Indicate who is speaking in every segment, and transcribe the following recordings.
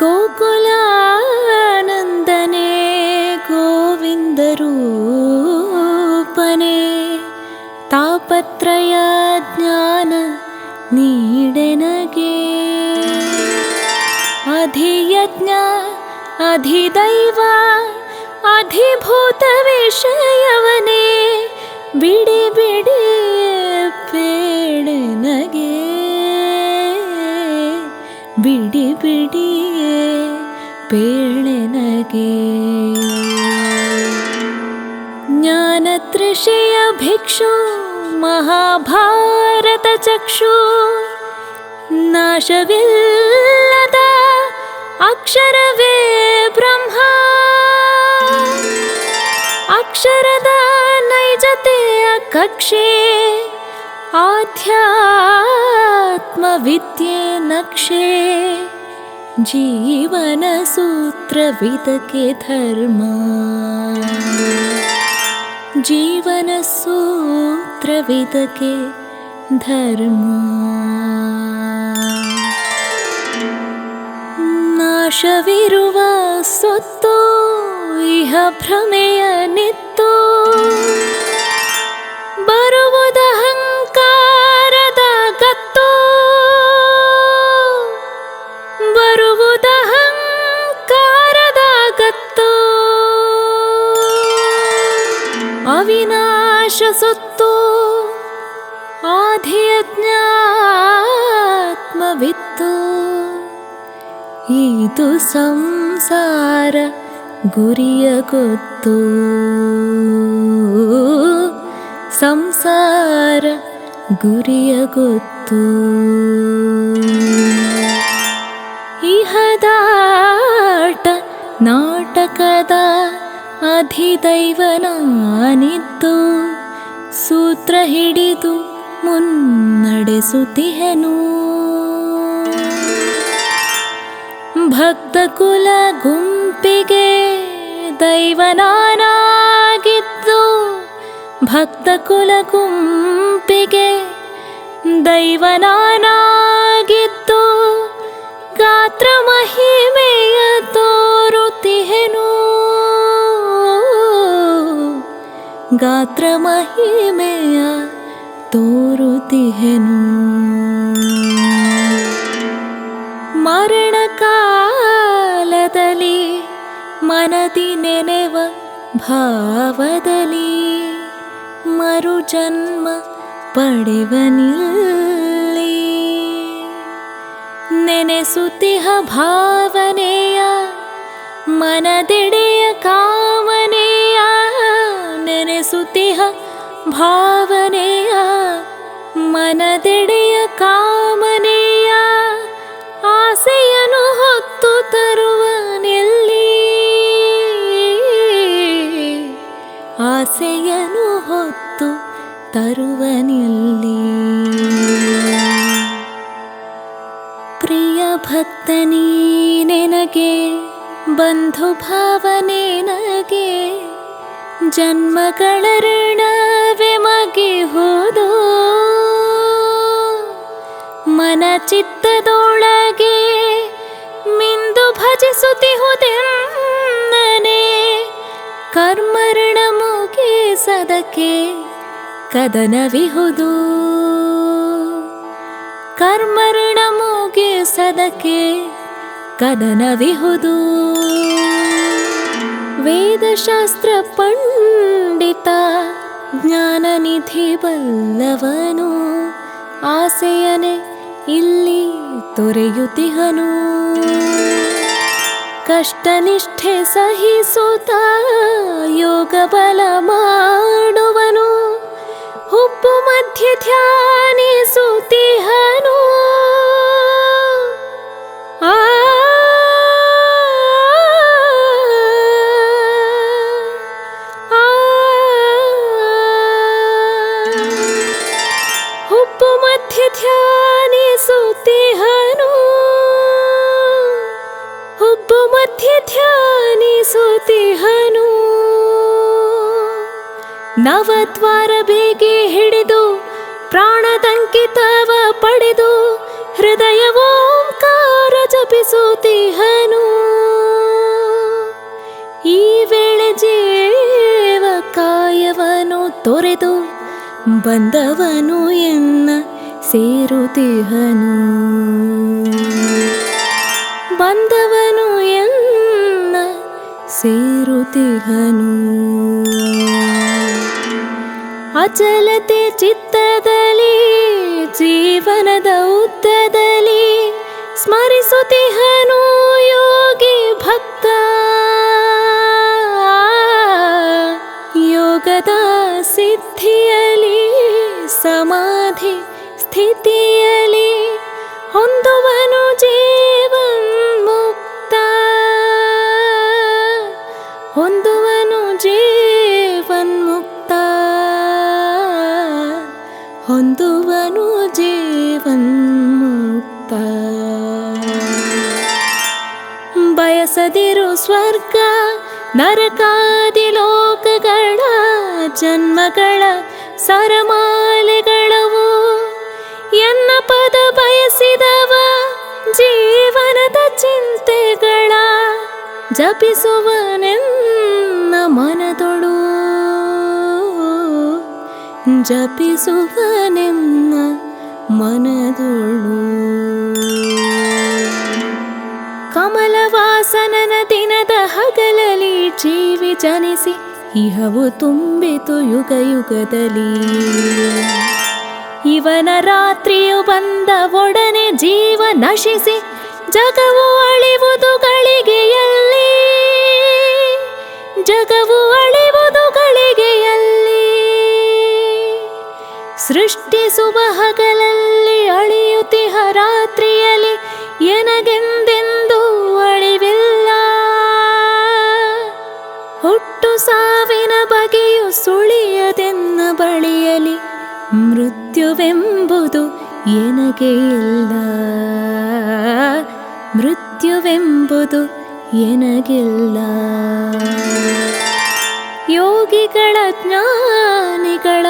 Speaker 1: गोकुलानन्दने गोविन्दरूपने तापत्रयज्ञान नीडनगे। अधियज्ञ अधिदैव अधिभूतविषयवने बिडि बिडिबिडि ಬಿಡಿ ಬಿಡಿ ಬೇಳೆನಗೆ ಜ್ಞಾನತೃಷೆಯ ಭಿಕ್ಷು ಮಹಾಭಾರತ ಚಕ್ಷು ನಾಶವಿಲ್ಲದ ಅಕ್ಷರವೇ ಬ್ರಹ್ಮ ಅಕ್ಷರದ ನೈಜತೆಯ ಕಕ್ಷೆ जीवनसूत्रविदके धर्मा। जीवनसूत्रविदके धर्मा। नाशविरुवा धर्मविरुतो इह भ्रमेय नित्तो। ಆಧಿಯಜ್ಞಾತ್ಮವಿತ್ತು ಇದು ಸಂಸಾರ ಗುರಿಯ ಗೊತ್ತು ಸಂಸಾರ ಗುರಿಯ ಗೊತ್ತು ಇಹದಾಟ ನಾಟಕದ ಅಧಿದೈವನಾನಿದ್ದು ಸೂತ್ರ ಹಿಡಿದು ಮುನ್ನಡೆಸುತ್ತಿಹೆನು ಭಕ್ತ ಕುಲ ಗುಂಪಿಗೆ ದೈವನಾನಾಗಿದ್ದು ಭಕ್ತ ಕುಲ ಗುಂಪಿಗೆ ದೈವನಾನಾಗಿದ್ದು ಗಾತ್ರ ಮಹಿಮೆಯ ತೋರುತ್ತಿಹೆನು ಗಾತ್ರ ಮಹಿಮೆಯ ತೋರುತ್ತಿಹೆನು ಮರಣ ಕಾಲದಲ್ಲಿ ಮನದಿ ನೆನೆವ ಭಾವದಲ್ಲಿ ಮರು ಜನ್ಮ ಪಡೆವನಿಲ್ಲಿ ನೆನೆಸುತ್ತಿಹ ಭಾವನೆಯ ಮನದೆಡೆಯ ಕಾಮನೆಯ ನೆನೆಸುತ್ತಿಹ ಭಾವನೆಯ ಮನದೆಡೆಯ ಕಾಮನೆಯ ಆಸೆಯನು ಹೊತ್ತು ತರುವನೆಲ್ಲಿ ಆಸೆಯನು ಹೊತ್ತು ತರುವನೆಲ್ಲಿ ಪ್ರಿಯ ಭಕ್ತನೀ, ನೆನಗೆ ಬಂಧು ಭಾವನೆ ನನಗೆ ಜನ್ಮಗಳ ಋಣವೆ ಮಗೆ ಮನ ಚಿತ್ತದೊಳಗೆ ಮಿಂದು ಭಜಿಸುತ್ತಿಹುದೆನ್ನನೆ ಕರ್ಮರಣ ಮುಗಿಸದಕ್ಕೆ ಕದನವಿಹುದು. ಕರ್ಮರಣ ಮುಗಿಸದಕ್ಕೆ ಕದನವಿಹುದು. ವೇದಶಾಸ್ತ್ರ ಪಂಡಿತ ಜ್ಞಾನನಿಧಿ ಬಲ್ಲವನು ಆಸೆಯನೆ ಇಲ್ಲಿ ತೊರೆಯುತ್ತಿಹನು ಕಷ್ಟನಿಷ್ಠೆ ಸಹಿಸುತ್ತ ಯೋಗ ಬಲ ಮಾಡುವನು ಹುಬ್ಬು ಮಧ್ಯೆ ಧ್ಯಾನಿಸುತ್ತಿಹನು ಆ. ನವದ್ವಾರ ಬೇಗೆ ಹಿಡಿದು ಪ್ರಾಣದಂಕಿತವ ಪಡೆದು ಹೃದಯ ಓಂಕಾರ ಜಪಿಸುತ್ತಿಹನು. ಈ ವೇಳೆ ಜೀವ ಕಾಯವನು ತೊರೆದು ಬಂದವನು ಎನ್ನ ಸೇರುತ್ತಿಹನು. ಬಂದವನು ಎನ್ನ ಸೇರುತ್ತಿಹನು. ಅಚಲತೆ ಚಿತ್ತದಲ್ಲಿ ಜೀವನದ ಉದ್ದದಲ್ಲಿ ಸ್ಮರಿಸುತ್ತಿಹನು ಯೋಗಿ ಭಕ್ತ ಯೋಗದ ಸಿದ್ಧಿಯಲಿ ಸಮಾಧಿ ಸ್ಥಿತಿಯಲಿ ಬಯಸದಿರು ಸ್ವರ್ಗ ನರಕಾದಿ ಲೋಕಗಳ ಜನ್ಮಗಳ ಸರಮಾಲೆಗಳವು ಎನ್ನ ಪದ ಬಯಸಿದವ ಜೀವನದ ಚಿಂತೆಗಳ ಜಪಿಸುವನೆನ್ನ ಮನದೊಳು ಜಪಿಸುವನೆನ್ನ ಮನದೊಳು ಕಮಲವಾಸನನ ದಿನದ ಹಗಲಲಿ ಜೀವಿ ಜನಿಸಿ ಇಹವು ತುಂಬಿತು ಯುಗ ಯುಗದಲ್ಲಿ. ಇವನ ರಾತ್ರಿಯು ಬಂದ ಒಡನೆ ಜೀವ ನಶಿಸಿ ಜಗವು ಅಳಿವುದು ಗಳಿಗೆಯಲ್ಲಿ ಜಗವು ಅಳಿವುದು ಗಳಿಗೆಯಲ್ಲಿ ಸೃಷ್ಟಿಸುವ ಹಗಲಲ್ಲಿ ಸಾವಿನ ಬಗೆಯು ಸುಳಿಯದೆನ್ನ ಬಳಿಯಲಿ, ಮೃತ್ಯುವೆಂಬುದು ಎನಗೆ ಇಲ್ಲ. ಮೃತ್ಯುವೆಂಬುದು ಎನಗಿಲ್ಲ ಯೋಗಿಗಳ ಜ್ಞಾನಿಗಳ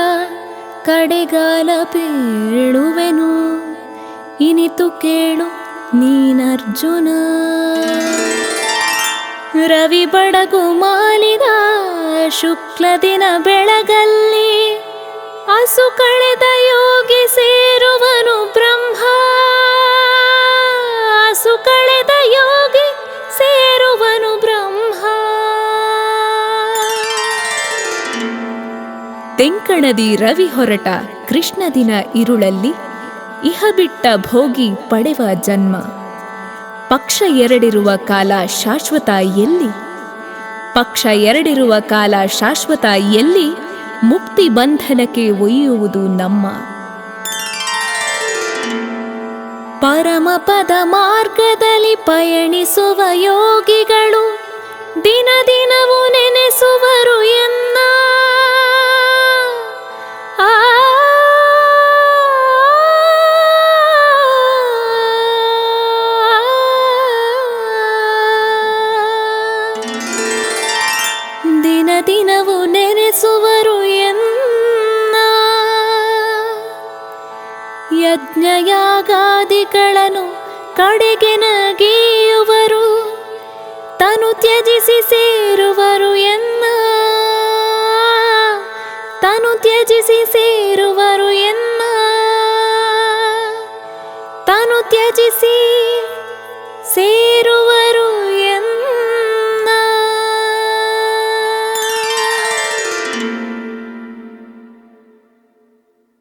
Speaker 1: ಕಡೆಗಾಲ ಬೀಳುವೆನು. ಇನಿತು ಕೇಳು ನೀನರ್ಜುನ. ರವಿ ಬಡಗು ಮಾಲಿದ ಶುಕ್ಲ ದಿನ ಬೆಳಗಲ್ಲಿ ಹಸು ಕಳೆದ ಯೋಗಿ ಸೇರುವನು ಬ್ರಹ್ಮ. ಹಸು ಕಳೆದ ಯೋಗಿ ಸೇರುವನು ಬ್ರಹ್ಮ.
Speaker 2: ತೆಂಕಣದಿ ರವಿ ಹೊರಟ ಕೃಷ್ಣ ದಿನ ಇರುಳಲ್ಲಿ ಇಹ ಬಿಟ್ಟ ಭೋಗಿ ಪಡೆವ ಜನ್ಮ. ಪಕ್ಷ ಎರಡಿರುವ ಕಾಲ ಶಾಶ್ವತ ಎಲ್ಲಿ? ಪಕ್ಷ ಎರಡಿರುವ ಕಾಲ ಶಾಶ್ವತ, ಎಲ್ಲಿ ಮುಕ್ತಿ ಬಂಧನಕ್ಕೆ ಒಯ್ಯುವುದು ನಮ್ಮ.
Speaker 1: ಪರಮ ಪದ ಮಾರ್ಗದಲ್ಲಿ ಪಯಣಿಸುವ ಯೋಗಿಗಳು ದಿನ ದಿನವೂ ದಿನವೂ ನೆನೆಸುವರು ಎನ್ನ. ಯಜ್ಞಯಾಗಾದಿಗಳನ್ನು ಕಡೆಗೆ ನಗೆಯುವರು, ತನು ತ್ಯಜಿಸಿ ಸೇರುವರು ಎನ್ನ. ತನು ತ್ಯಜಿಸಿ ಸೇರುವರು ಎನ್ನ. ತನು ತ್ಯಜಿಸಿ ಸೇರು